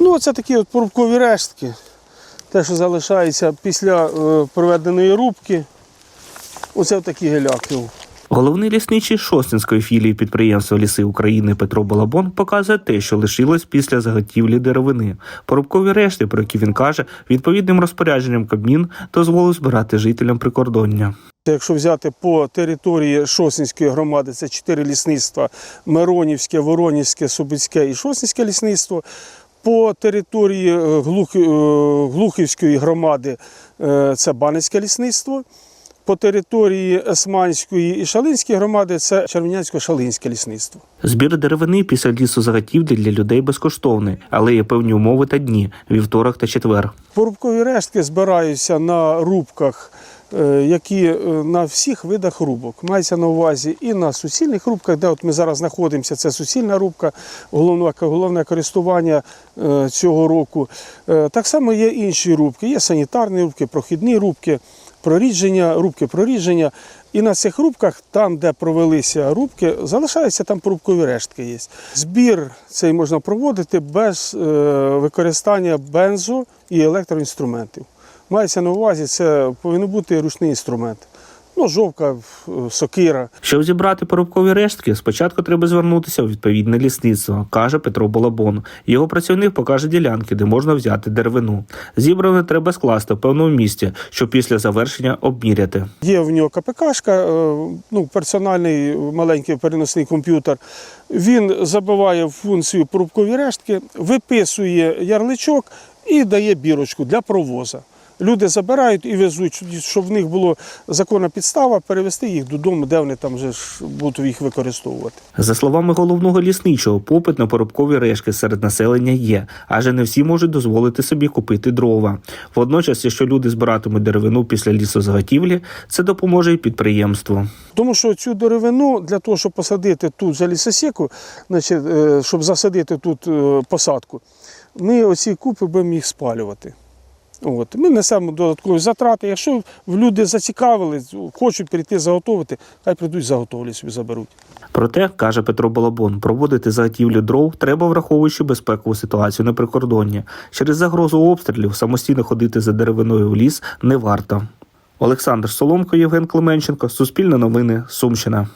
Ну, це такі от порубкові рештки. Те, що залишається після е, проведеної рубки. Оце такі геляки. Головний лісничий Шостинської філії підприємства Ліси України Петро Балабон показує те, що лишилось після заготівлі деревини. Порубкові решти, про які він каже, відповідним розпорядженням Кабмін дозволив збирати жителям прикордоння. Якщо взяти по території Шосінської громади, це чотири лісництва: Миронівське, Воронівське, Субицьке і Шосінське лісництво. По території е, е, Глухівської громади е, це Баницьке лісництво. По території Есманської і Шалинської громади це Червонянсько-Шалинське лісництво. Збір деревини після лісозаготівлі для людей безкоштовний, але є певні умови та дні вівторок та четвер. Порубкові рештки збираються на рубках, які е, на всіх видах рубок. Мається на увазі і на суцільних рубках, де от ми зараз знаходимося, це суцільна рубка, головне, головне користування е, цього року. Е, Так само є інші рубки, є санітарні рубки, прохідні рубки, прорідження, рубки прорідження. І на цих рубках, там, де провелися рубки, залишаються там порубкові рештки. Є. Збір цей можна проводити без е, використання бензо і електроінструментів. Мається на увазі, це повинен бути ручний інструмент. Ну, жовка, е, сокира. Щоб зібрати порубкові рештки, спочатку треба звернутися у відповідне лісництво, каже Петро Балабон. Його працівник покаже ділянки, де можна взяти деревину. Зібране треба скласти в певному місці, щоб після завершення обміряти. Є в нього КПКшка, е, ну, персональний маленький переносний комп'ютер. Він забиває функцію порубкові рештки, виписує ярличок і дає бірочку для провоза. Люди забирають і везуть, щоб в них була законна підстава перевезти їх додому, де вони там вже будуть їх використовувати. За словами головного лісничого, попит на порубкові решки серед населення є, адже не всі можуть дозволити собі купити дрова. Водночас, якщо люди збиратимуть деревину після лісозаготівлі, це допоможе і підприємству. Тому що цю деревину для того, щоб посадити тут за лісосіку, значить, е, щоб засадити тут е, посадку, ми оці купи будемо їх спалювати. От. Ми несемо додаткові затрати. Якщо люди зацікавили, хочуть прийти заготовити, хай прийдуть заготовлять собі заберуть. Проте, каже Петро Балабон, проводити заготівлю дров треба враховуючи безпекову ситуацію на прикордонні. Через загрозу обстрілів самостійно ходити за деревиною в ліс не варто. Олександр Соломко, Євген Клименченко, Суспільне новини, Сумщина.